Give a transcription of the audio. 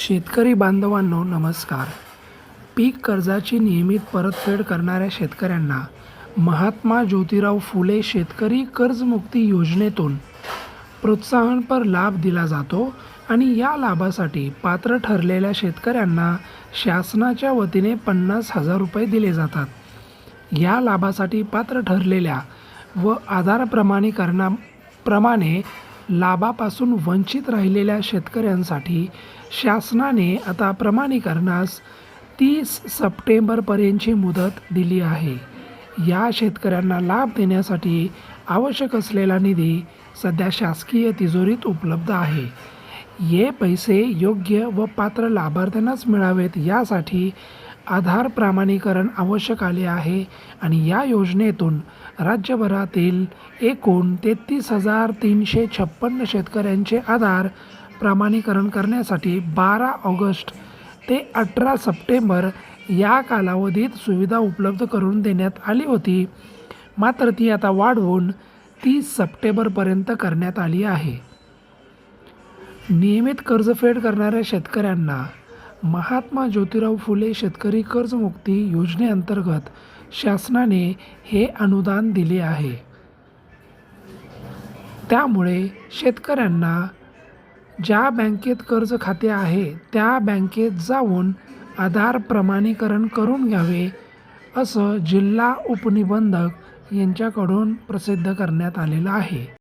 शेतकरी बांधवांनो नमस्कार. पीक कर्जाची नियमित परतफेड करणाऱ्या शेतकऱ्यांना महात्मा ज्योतिराव फुले शेतकरी कर्जमुक्ती योजनेतून प्रोत्साहनपर लाभ दिला जातो आणि या लाभासाठी पात्र ठरलेल्या शेतकऱ्यांना शासनाच्या वतीने पन्नास हजार रुपये दिले जातात. या लाभासाठी पात्र ठरलेल्या व आधार प्रमाणीकरणा प्रमाणे लाभापासून वंचित राहिलेल्या शेतकऱ्यांसाठी शासनाने आता प्रमाणीकरणास तीस सप्टेंबरपर्यंतची मुदत दिली आहे. या शेतकऱ्यांना लाभ देण्यासाठी आवश्यक असलेला निधी सध्या शासकीय तिजोरीत उपलब्ध आहे. हे पैसे योग्य व पात्र लाभार्थ्यांनाच मिळावेत यासाठी आधार प्रमाणीकरण आवश्यक आले आहे आणि या योजनेतून राज्यभरातील एकूण तेहतीस हजार तीनशे छप्पन्न शेतकऱ्यांचे आधार प्रमाणीकरण करण्यासाठी बारा ऑगस्ट ते अठरा सप्टेंबर या कालावधीत सुविधा उपलब्ध करून देण्यात आली होती. मात्र ती आता वाढवून तीस सप्टेंबरपर्यंत करण्यात आली आहे. नियमित कर्जफेड करणाऱ्या शेतकऱ्यांना महात्मा ज्योतिराव फुले शेतकरी कर्जमुक्ती योजनेअंतर्गत शासनाने हे अनुदान दिले आहे. त्यामुळे शेतकऱ्यांना ज्या बँकेत कर्ज खाते आहे त्या बँकेत जाऊन आधार प्रमाणीकरण करून घ्यावे असं जिल्हा उपनिबंधक यांच्याकडून प्रसिद्ध करण्यात आलेलं आहे.